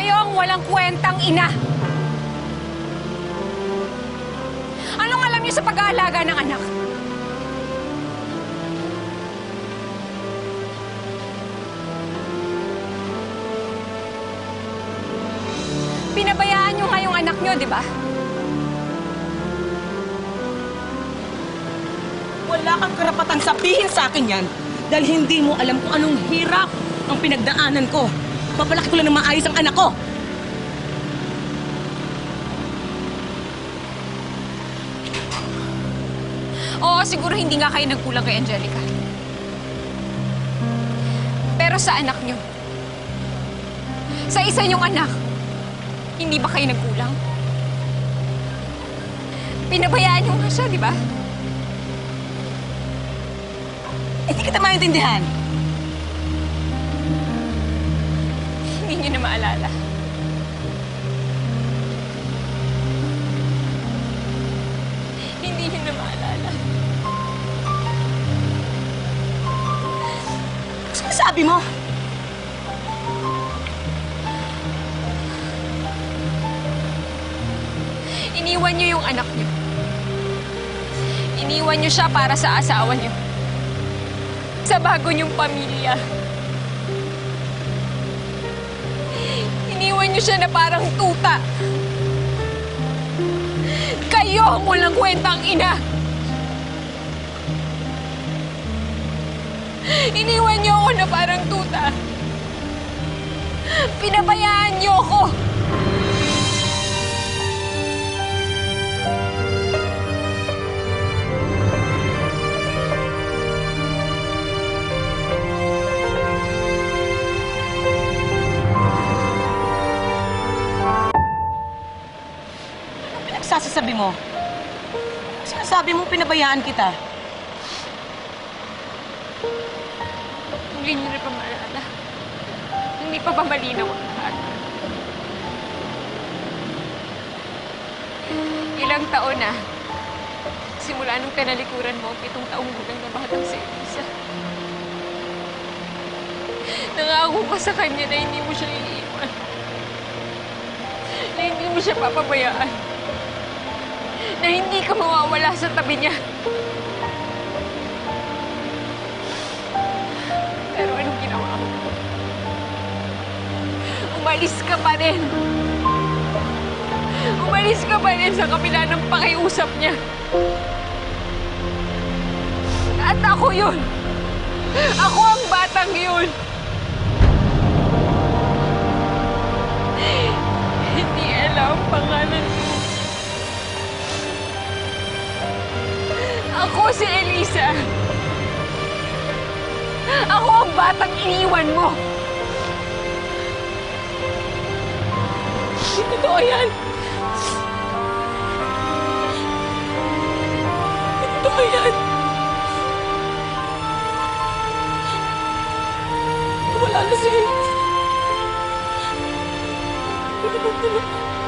Kayo ang walang kwentang ina. Anong alam niyo sa pag-aalaga ng anak? Pinabayaan niyo nga yung anak niyo, di ba? Wala kang karapatang sabihin sa akin yan dahil hindi mo alam kung anong hirap ang pinagdaanan ko. Papalaki ko lang ng maayos ang anak ko. Oo, siguro hindi nga kayo nagkulang kay Angelica. Pero sa anak niyo, sa isa niyong anak, hindi ba kayo nagkulang? Pinabayaan niyo nga siya, di ba? Hindi kita maintindihan. Niyo na maalala. Hindi niyo na maalala. Ano sabi mo? Iniwan niyo yung anak niyo. Iniwan niyo siya para sa asawa niyo. Sa bago niyong pamilya. Niyo siya na parang tuta. Kayo ang walang kwentang ina. Iniwan niyo ako na parang tuta. Pinabayaan niyo ako. Pinagsasasabi mo? Sinasabi mo pinabayaan kita. Hindi niyo na pa maalala. Hindi pa ba malinaw ang lahat? Ilang taon na, simula nung kanalikuran mo pitong taong gulang na batang si Elisa. Nangako ka sa kanya na hindi mo siya iiwan. Na hindi mo siya papabayaan. Na hindi ka mawawala sa tabi niya. Pero anong ginawa mo? Umalis ka pa rin. Umalis ka pa rin sa kabila ng pakiusap niya. At ako yun. Ako ang batang yun. Hindi alam ang Ako si Elisa. Ako ang batang iniwan mo. Totoo yan. Totoo yan. Wala na si Elisa. Wala na.